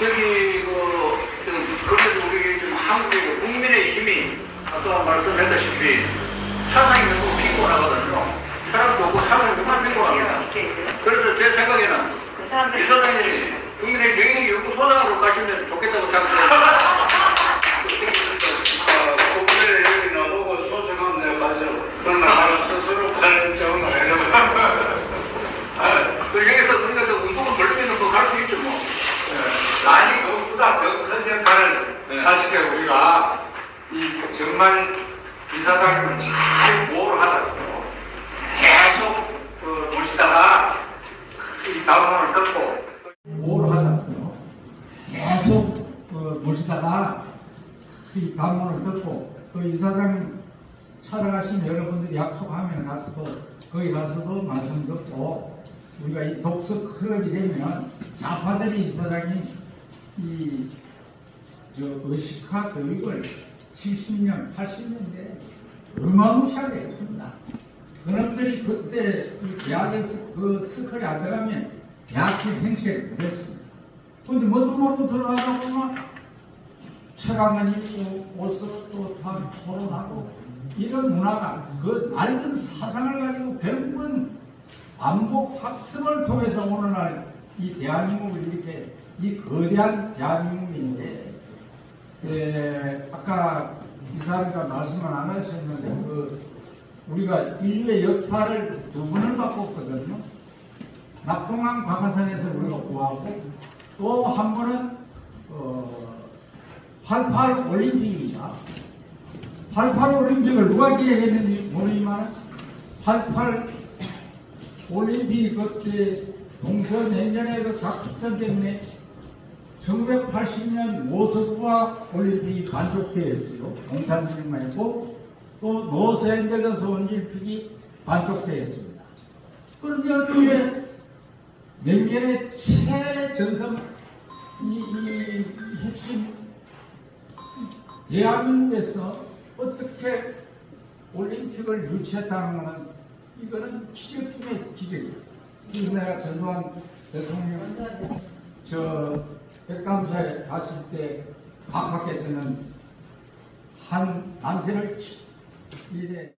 저기 그, 그래서 우리 지금 한국의 그 국민의 힘이 아까 말씀했다시피 사상이 너무 피곤하거든요. 사람도 없고 사상이 너무 빈곤합니다. 그래서 제 생각에는 그 이 선생님이 국민의 영역이 연구 소장으로 가시면 좋겠다고 생각합니다. 정말 이사장님을 잘 보호를 하다고 계속 그 보시다가 이 담론을 듣고 보호를 하다고요. 계속 어, 보시다가 이 담론을 듣고 또 이사장 찾아가신 여러분들이 약속하면 가서도 거기 가서도 말씀 듣고 우리가 이 독서 클럽이 되면 좌파들이 이사장님 이 저 의식화 교육을 70년, 80년대 어마무시하게 했습니다. 그놈들이 그때 이 대학에서 그 스컬이 안 들어가면 대학교 행시를 못했습니다. 근데 뭣도 모르고 들어가다 보면 체감만 입고 옷을 또다 토론하고 이런 문화가 그 낡은 사상을 가지고 결국은 반복 학습을 통해서 오늘날 이 대한민국을 이렇게 이 거대한 대한민국인데 에, 아까 이사님과 말씀을 안 하셨는데 그 우리가 인류의 역사를 두 번을 바꿨거든요. 낙동강 박하산에서 우리가 구하고 또 한 번은 어, 88 올림픽입니다. 88 올림픽을 누가 기획했는지 모르지만 88 올림픽 그때 동서냉전의 그 작전 때문에 1980년 모스크바 올림픽이 반쪽되었어요. 공산주의만 했고 또 노스앤젤레스 올림픽이 반쪽되었습니다. 그런데 어떻게 냉전의 최전성 이, 이 핵심 대한민국에서 어떻게 올림픽을 유치했다는 것은 이거는 기적 중의 기적이에요. 그래서 내가 전두환 대통령 저 백감사에 갔을 때 각하께서는 한 난세를 이래